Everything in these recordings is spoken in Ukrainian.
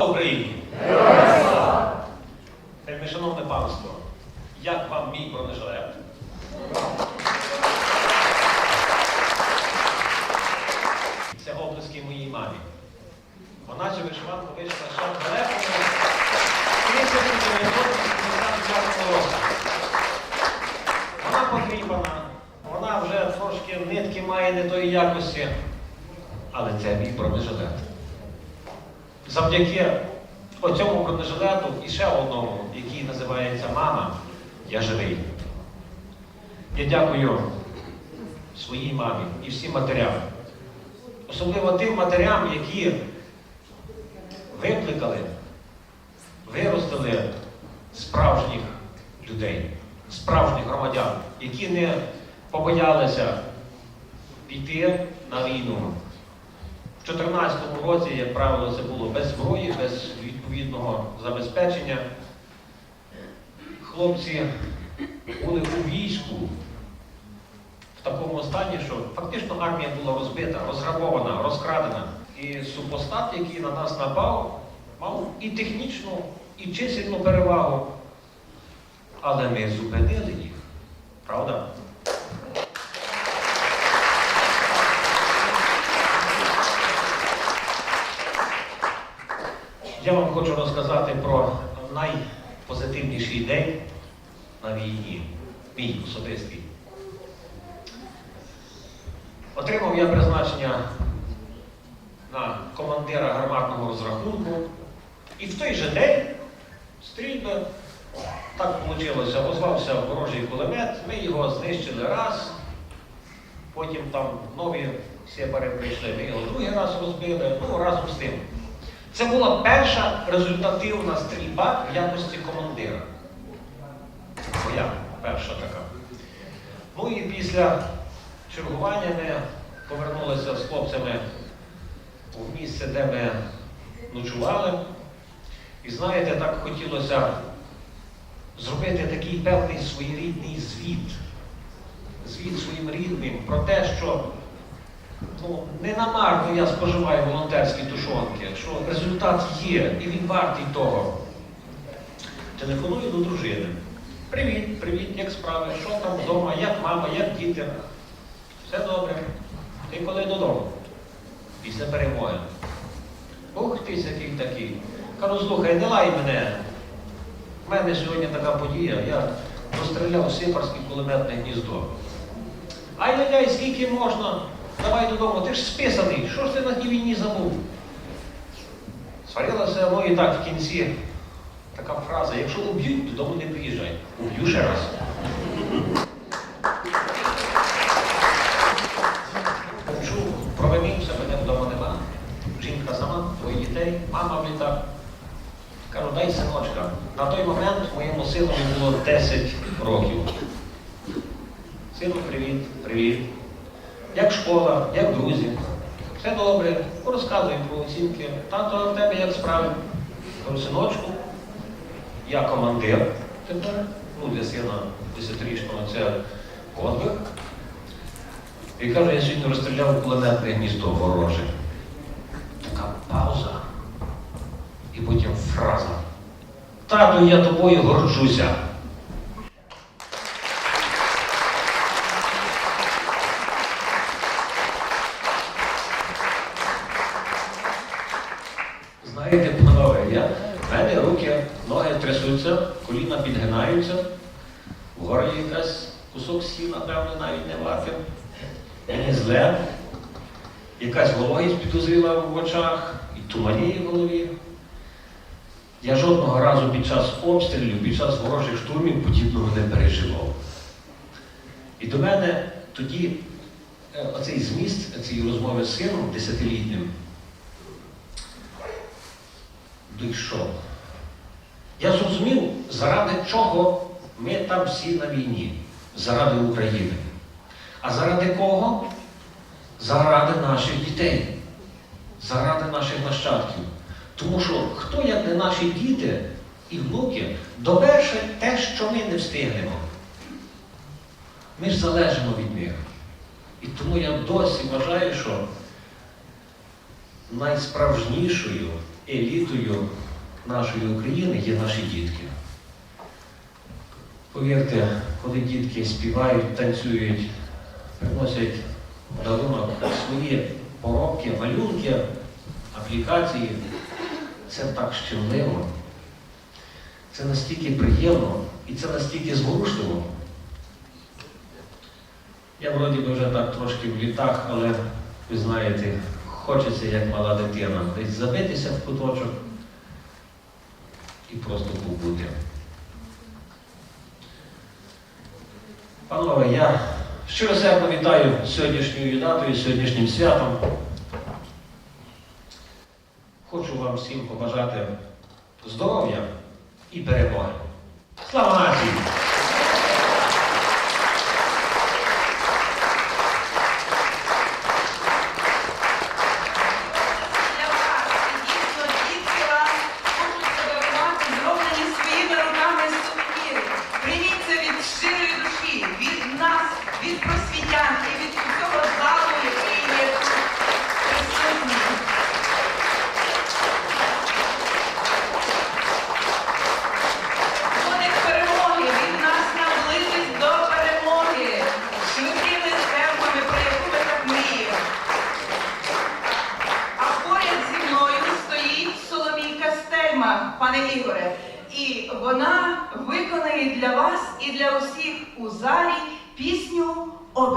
Україні! Вельми шановне панство, як вам мій бронежилет? Це облески моїй мамі. Вона цю вишиванку вийшла ще в далекому 1985 році. Вона потрібна, вона вже трошки нитки має не тої якості, але це мій бронежилет. Завдяки оцьому бронежилету і ще одному, який називається Мама, я живий. Я дякую своїй мамі і всім матерям. Особливо тим матерям, які викликали, виростили справжніх людей, справжніх громадян, які не побоялися піти на війну. В 2014 році, як правило, це було без зброї, без відповідного забезпечення. Хлопці були у війську в такому стані, що фактично армія була розбита, розграбована, розкрадена. І супостат, який на нас напав, мав і технічну, і чисельну перевагу. Але ми зупинили їх. Правда? Я вам хочу розказати про найпозитивніший день на війні, мій особистий. Отримав я призначення на командира гарматного розрахунку. І в той же день стрільби, так вийшло, озвався ворожий кулемет, ми його знищили раз, потім там нові сепари прийшли, ми його другий раз розбили, ну разом з тим. Це була перша результативна стрільба в якості командира. Моя перша така. Ну і після чергування ми повернулися з хлопцями в місце, де ми ночували. І знаєте, так хотілося зробити такий певний своєрідний звіт. Звіт своїм рідним про те, що ну, не намарно я споживаю волонтерські тушонки, що результат є, і він вартий того. Телефоную до дружини. Привіт, привіт, як справи? Що там вдома, як мама, як діти? Все добре. Ти коли додому? Після перемоги. Ух ти, який такий. Кажу, слухай, не лай мене. У мене сьогодні така подія, я розстріляв сипарське кулеметне гніздо. Ай-яй-яй, скільки можна? Давай додому, ти ж списаний, що ж ти на тій війні забув? Сварилася, ну і так в кінці така фраза, якщо уб'ють, додому не приїжджай. Уб'ю ще раз. Чув, провинився, мене вдома нема. Жінка сама, двоє дітей, мама в літак. Кажу, дай синочка. На той момент моєму синові було 10 років. Сину, привіт, привіт. Як школа, як друзі. Все добре, розказуй про оцінки. Тато, в тебе як справи? Кажу, синочку, я командир тепер, ну для сина 10-річного це подвиг. І каже, я сьогодні розстріляв кулеметне гніздо вороже. Така пауза. І потім фраза. Тату, я тобою горджуся. Знаєте, панове, я, в мене руки, ноги трясуться, коліна підгинаються, в горлі якась кусок сіна, напевно, навіть не варти. Мені зле, якась вологість підозріла в очах і туманіє в голові. Я жодного разу під час обстрілів, під час ворожих штурмів подібного не переживав. І до мене тоді е, оцей зміст цієї розмови з сином десятилітнім дійшов. Я зрозумів, заради чого ми там всі на війні, заради України. А заради кого? Заради наших дітей, заради наших нащадків. Тому що хто, як не наші діти і внуки, довершать те, що ми не встигнемо. Ми ж залежимо від них. І тому я досі вважаю, що найсправжнішою елітою нашої України є наші дітки. Повірте, коли дітки співають, танцюють, приносять подарунок свої поробки, малюнки, аплікації, це так щемливо, це настільки приємно і це настільки зворушливо. Я вроді би вже так трошки в літах, але ви знаєте хочеться, як мала дитина, десь забитися в куточок і просто побути. Панове, я щиро себе вітаю сьогоднішньою датою, сьогоднішнім святом. Хочу вам всім побажати здоров'я і перемоги. Слава нації!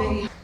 be.